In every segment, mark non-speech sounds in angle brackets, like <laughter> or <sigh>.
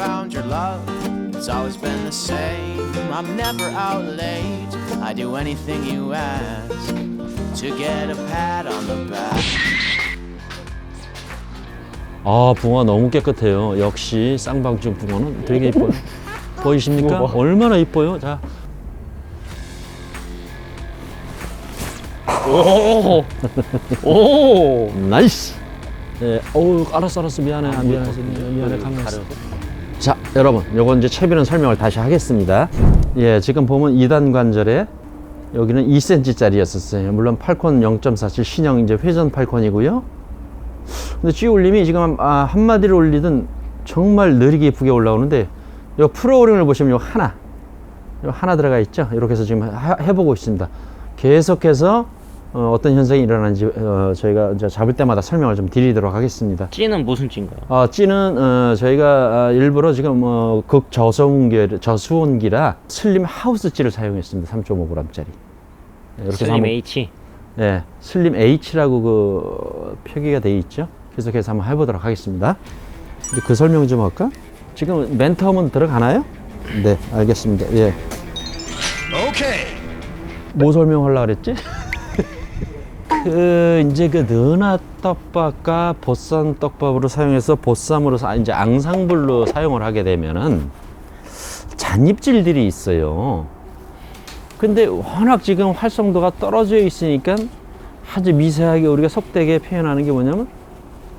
found your love, it's always been the same. I'm never out late. I do anything you ask to get a pat on the back. 아 붕어 너무 깨끗해요. 역시 쌍방증 붕어는 되게 이뻐요. 보이십니까? 붕어 봐. 얼마나 이뻐요. 자, 오! 오! 나이스. 네, 어우 알았어 알았어 미안해 아, 미안해 미안해, 미안해 가만히 있어. 자 여러분 요거 이제 채비는 설명을 다시 하겠습니다. 예 지금 보면 2단 관절에 여기는 2cm짜리였었어요. 물론 팔콘 0.47 신형 이제 회전 팔콘이고요. 근데 쥐올림이 지금 아, 한 마디를 올리든 정말 느리게 이쁘게 올라오는데 요 프로그램을 보시면 요 하나 요 하나 들어가 있죠. 이렇게 해서 지금 하- 해보고 있습니다. 계속해서 어, 어떤 현상이 일어나는지 어, 저희가 이제 잡을 때마다 설명을 좀 드리도록 하겠습니다. 찌는 무슨 찌인가요? 어, 찌는 어, 저희가 아, 일부러 지금 어, 극저수온기 저수온기라 슬림 하우스 찌를 사용했습니다. 3.5g짜리. 이렇게 해서 슬림 한번- H. 네, 슬림 H라고 그 표기가 되어 있죠. 계속해서 한번 해보도록 하겠습니다. 근데 그 설명 좀 할까? 지금 멘트 하면 들어가나요? 네, 알겠습니다. 예. Okay. 뭐 설명하려고 그랬지? 그 이제 그 너나 떡밥과 보쌈 떡밥으로 사용해서 보쌈으로 사- 이제 앙상블로 사용을 하게 되면은 잔입질들이 있어요. 근데 워낙 지금 활성도가 떨어져 있으니까 아주 미세하게 우리가 속되게 표현하는 게 뭐냐면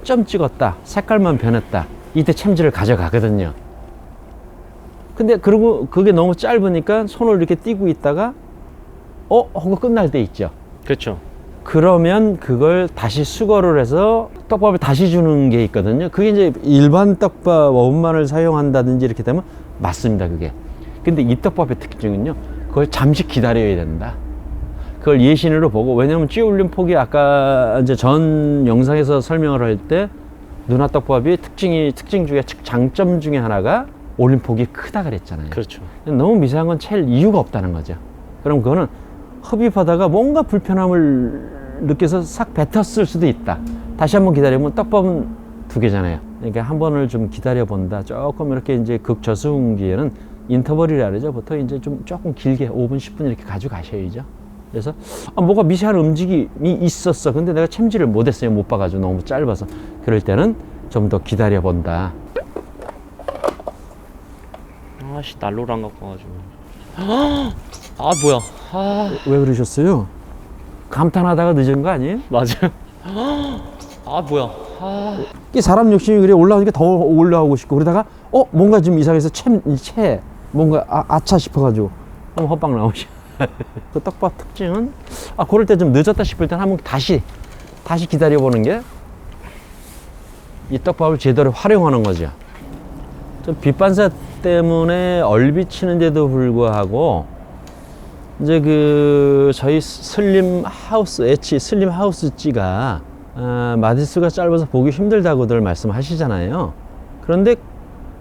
점 찍었다, 색깔만 변했다. 이때 챔질을 가져가거든요. 근데 그리고 그게 너무 짧으니까 손을 이렇게 띄고 있다가 어? 하고 끝날 때 있죠. 그렇죠. 그러면 그걸 다시 수거를 해서 떡밥을 다시 주는 게 있거든요. 그게 이제 일반 떡밥 원만을 사용한다든지 이렇게 되면 맞습니다. 그게. 근데 이 떡밥의 특징은요. 그걸 잠시 기다려야 된다. 그걸 예신으로 보고 왜냐면 찌울림 폭이 아까 이제 전 영상에서 설명을 할 때 누나 떡밥이 특징이 특징 중에 특- 장점 중에 하나가 올림 폭이 크다 그랬잖아요. 그렇죠. 너무 미세한 건 챌 이유가 없다는 거죠. 그럼 그거는 흡입하다가 뭔가 불편함을 느껴서 싹 뱉었을 수도 있다. 다시 한번 기다리면 떡밥은 두 개잖아요. 그러니까 한 번을 좀 기다려 본다. 조금 이렇게 이제 극저수온기에는 인터벌이라 그러죠. 보통 이제 좀 조금 길게 5분, 10분 이렇게 가져가셔야죠. 그래서 아, 뭐가 미세한 움직임이 있었어. 근데 내가 챔질을 못했어요. 못 봐가지고 너무 짧아서. 그럴 때는 좀 더 기다려 본다. 아씨 난로를 안 갖고 와가지고. <gasps> 아 뭐야? 아 왜 그러셨어요? 감탄하다가 늦은 거 아니에요? 맞아요. <gasps> 아 뭐야? 아 이게 사람 욕심이 그래 올라오니까 더 올라오고 싶고 그러다가 어 뭔가 좀 이상해서 채채 뭔가 아, 아차 싶어가지고 한번 헛방 나오죠. 그 떡밥 특징은 아 그럴 때 좀 늦었다 싶을 때는 한번 다시 다시 기다려 보는 게 이 떡밥을 제대로 활용하는 거죠. 좀 빛반사 때문에 얼비치는데도 불구하고 이제 그 저희 슬림 하우스 엣지 슬림 하우스 찌가 아, 마디수가 짧아서 보기 힘들다고들 말씀하시잖아요. 그런데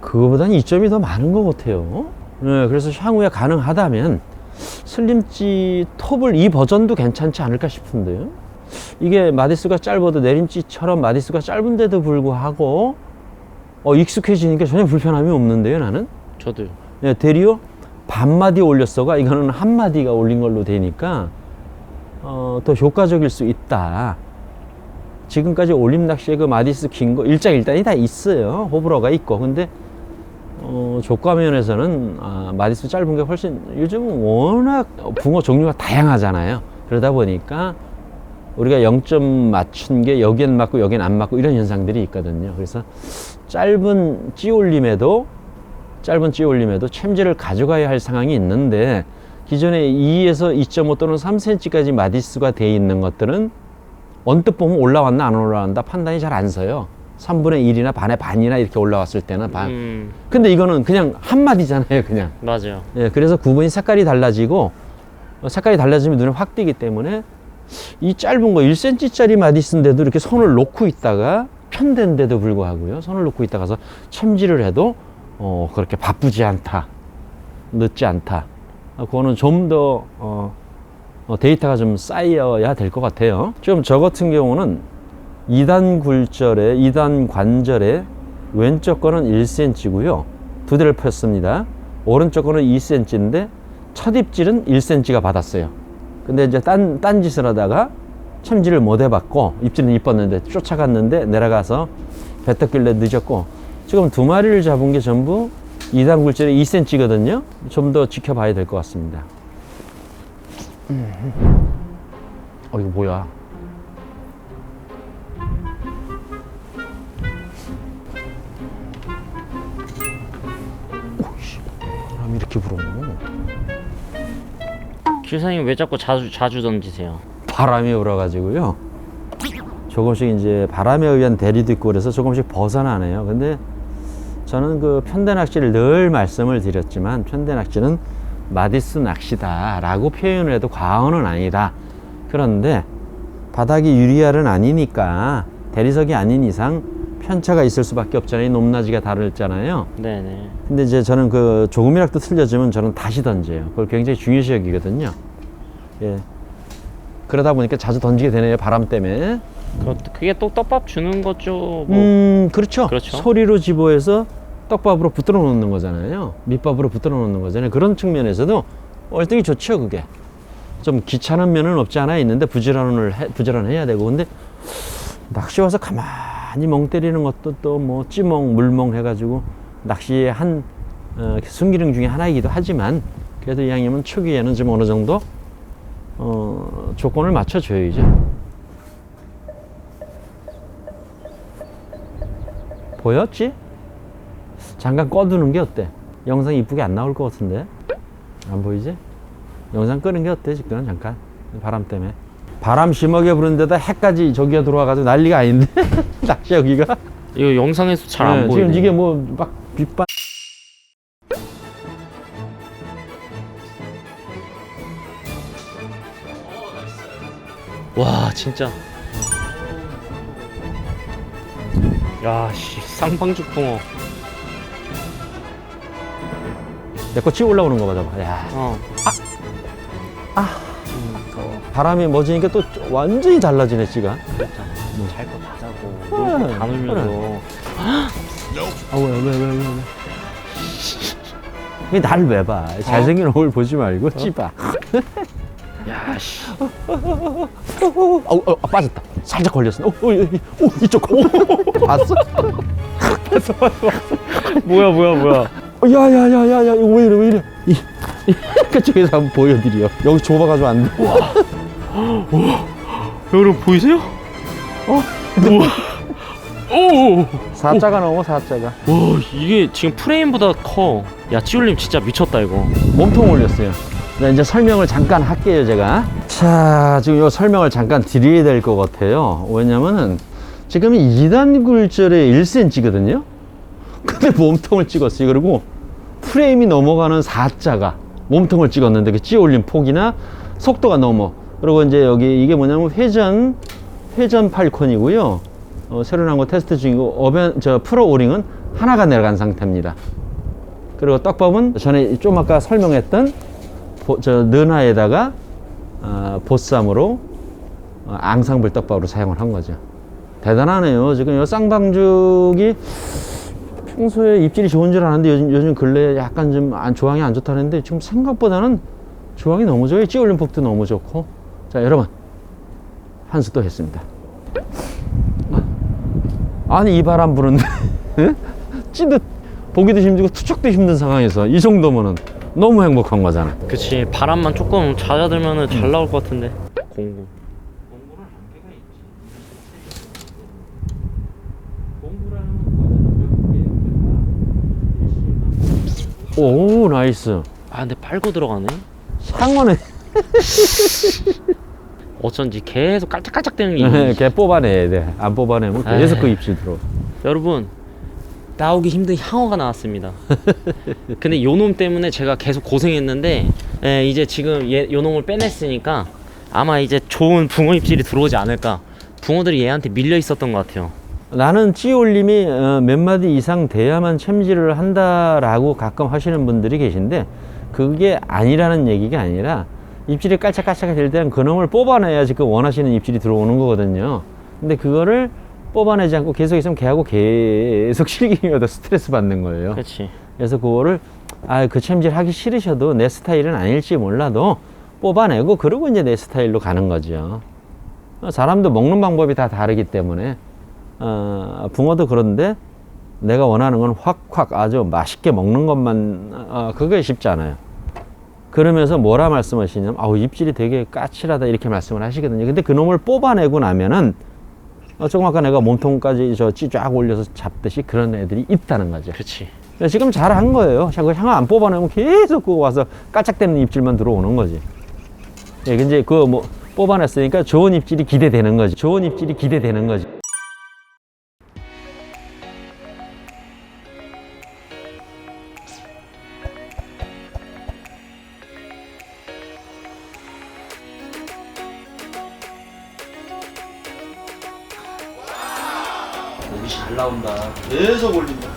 그거보다는 이점이 더 많은 것 같아요. 네, 그래서 향후에 가능하다면 슬림찌 톱을 이 버전도 괜찮지 않을까 싶은데요. 이게 마디수가 짧아도 내림찌처럼 마디수가 짧은데도 불구하고 어, 익숙해지니까 전혀 불편함이 없는데요, 나는. 저도요. 네, 대리어 반마디 올렸어가 이거는 한마디가 올린 걸로 되니까 어, 더 효과적일 수 있다. 지금까지 올림 낚시의 그 마디스 긴 거 일장일단이 다 있어요. 호불호가 있고. 근데 어, 조과면에서는 아, 마디스 짧은 게 훨씬 요즘은 워낙 붕어 종류가 다양하잖아요. 그러다 보니까 우리가 0점 맞춘 게 여기엔 맞고 여기엔 안 맞고 이런 현상들이 있거든요. 그래서 짧은 찌올림에도 짧은 찌올림에도 챔질을 가져가야 할 상황이 있는데 기존에 2에서 2.5 또는 3cm까지 마디수가 돼 있는 것들은 언뜻 보면 올라왔나 안 올라왔나 판단이 잘 안 서요. 3분의 1이나 반의 반이나 이렇게 올라왔을 때는 반. 음 근데 이거는 그냥 한 마디잖아요, 그냥. 맞아요. 예, 그래서 구분이 색깔이 달라지고 어, 색깔이 달라지면 눈에 확 띄기 때문에 이 짧은 거 1cm짜리 마디스인데도 이렇게 손을 놓고 있다가 편된데도 불구하고요. 손을 놓고 있다가서 챔질을 해도 어, 그렇게 바쁘지 않다. 늦지 않다. 어, 그거는 좀더 어, 어, 데이터가 좀 쌓여야 될 것 같아요. 좀 저 같은 경우는 2단 굴절에 2단 관절에 왼쪽 거는 1cm고요. 두 대를 폈습니다. 오른쪽 거는 2cm인데 첫 입질은 1cm가 받았어요. 근데 이제 딴, 딴 짓을 하다가 챔질을 못 해봤고 입질은 이뻤는데 쫓아갔는데 내려가서 뱉었길래 늦었고 지금 두 마리를 잡은 게 전부 2단 굴절에 2cm거든요. 좀 더 지켜봐야 될 것 같습니다. 어 이거 뭐야? 이렇게 불어. 기사님 왜 자꾸 자주 자주 던지세요? 바람이 불어가지고요. 조금씩 이제 바람에 의한 대리도 있고 그래서 조금씩 벗어나네요. 근데 저는 그 편대 낚시를 늘 말씀을 드렸지만 편대 낚시는 마디스 낚시다라고 표현을 해도 과언은 아니다. 그런데 바닥이 유리알은 아니니까 대리석이 아닌 이상 편차가 있을 수밖에 없잖아요. 높낮이가 다르잖아요. 네네. 근데 이제 저는 그 조금이라도 틀려지면 저는 다시 던져요. 그걸 굉장히 중요시 여기거든요. 예. 그러다 보니까 자주 던지게 되네요. 바람 때문에. 그, 그게 또 떡밥 주는 거죠. 뭐. 음, 그렇죠. 그렇죠. 소리로 집어해서 떡밥으로 붙들어 놓는 거잖아요. 밑밥으로 붙들어 놓는 거잖아요. 그런 측면에서도 월등히 좋죠, 그게. 좀 귀찮은 면은 없지 않아 있는데 부지런을 해, 부지런해야 되고 근데 낚시 와서 가만히 멍 때리는 것도 또 뭐 찌멍 물멍 해가지고 낚시의 한 어, 순기능 중에 하나이기도 하지만 그래도 이왕이면 초기에는 좀 어느 정도 어, 조건을 맞춰줘야죠. 보였지? 잠깐 꺼두는 게 어때? 영상 이쁘게 안 나올 것 같은데? 안 보이지? 영상 끄는 게 어때? 지금 잠깐 바람 때문에 바람 심하게 부는 데다 해까지 저기가 들어와가지고 난리가 아닌데 <laughs> 낚시 여기가 이거 영상에서 잘안 네, 보이네. 지금 이게 뭐 막 빛반 와 진짜. 야씨 쌍방죽 붕어. 내거 치고 올라오는 거 봐봐 야 어. 바람이 멎으니까 또 완전히 달라지네 찌가 잘거 다 자고 놀고 다 놀면서. 아왜왜왜왜 왜 나를 왜 봐? 잘생긴 얼굴 보지 말고 찌봐. 야씨. 어, 어, 어, 빠졌다. 살짝 걸렸어. 어, 어, 어, 어, 이쪽. 오, 봤어? <laughs> 뭐야 뭐야 뭐야. 어, 야, 야, 야, 야, 야, 이거 왜 이래, 왜 이래? 이, 이 그쪽에서 한번 보여드려. 여기 좁아가지고 안 돼. 여러분 보이세요? 어? 우와. 오. 사자가 넘어, 사자가. 와 이게 지금 프레임보다 커. 야 찌올림 진짜 미쳤다 이거. 몸통 올렸어요. 네, 이제 설명을 잠깐 할게요, 제가. 자, 지금 요 설명을 잠깐 드려야 될 것 같아요. 왜냐면은 지금 2단 굴절에 1cm거든요? 근데 몸통을 찍었어요. 그리고 프레임이 넘어가는 4자가 몸통을 찍었는데 그 찌올린 폭이나 속도가 넘어. 그리고 이제 여기 이게 뭐냐면 회전, 회전 팔콘이고요. 어, 새로 나온 거 테스트 중이고, 어벤, 저 프로 오링은 하나가 내려간 상태입니다. 그리고 떡밥은 전에 좀 아까 설명했던 보- 저 너나에다가 어, 보쌈으로 어, 앙상블 떡밥으로 사용을 한 거죠. 대단하네요. 지금 이 쌍방죽이 평소에 입질이 좋은 줄 알았는데 요즘, 요즘 근래에 약간 좀 안, 조항이 안 좋다는데 지금 생각보다는 조항이 너무 좋아요. 찌올림 폭도 너무 좋고. 자, 여러분. 한수 또 했습니다. 아니, 이 바람 부는데. <laughs> 찌듯 보기도 힘들고 투척도 힘든 상황에서 이 정도면은 너무 행복한 거잖아. 그치 바람만 조금 잦아들면은 잘 나올 것 같은데. 공구. 오, 나이스. 아 근데 빨고 들어가네. 상어는 <laughs> 어쩐지 계속 깔짝깔짝 대는 게 <laughs> 있네. 걔 뽑아내야 돼. 안 뽑아내면 계속 에이. 그 입질 들어. 여러분 나오기 힘든 향어가 나왔습니다. <laughs> 근데 요 놈 때문에 제가 계속 고생했는데 예, 이제 지금 얘 요 놈을 빼냈으니까 아마 이제 좋은 붕어 입질이 들어오지 않을까. 붕어들이 얘한테 밀려 있었던 것 같아요. 나는 찌올림이 어, 몇 마디 이상 돼야만 챔질을 한다라고 가끔 하시는 분들이 계신데 그게 아니라는 얘기가 아니라 입질이 깔짝깔짝 될 때는 그놈을 뽑아내야 지금 원하시는 입질이 들어오는 거거든요. 근데 그거를 뽑아내지 않고 계속 있으면 걔하고 계속 <laughs> 얻어 스트레스 받는 거예요. 그렇지. 그래서 그거를 아 그 챔질 하기 싫으셔도 내 스타일은 아닐지 몰라도 뽑아내고 그러고 이제 내 스타일로 가는 거죠. 어, 사람도 먹는 방법이 다 다르기 때문에 어, 붕어도 그런데 내가 원하는 건 확확 아주 맛있게 먹는 것만 어, 그게 쉽지 않아요. 그러면서 뭐라 말씀하시냐면 아우 입질이 되게 까칠하다 이렇게 말씀을 하시거든요. 근데 그 놈을 뽑아내고 나면은 어, 조금 아까 내가 몸통까지 저 찌쫙 올려서 잡듯이 그런 애들이 있다는 거죠. 그렇지. 지금 잘 한 거예요. 그향안 뽑아내면 계속 그거 와서 까짝대는 입질만 들어오는 거지. 예, 근데 그거 뭐 뽑아냈으니까 좋은 입질이 기대되는 거지. 좋은 입질이 기대되는 거지. 몸이 잘 나온다. 계속 올린다.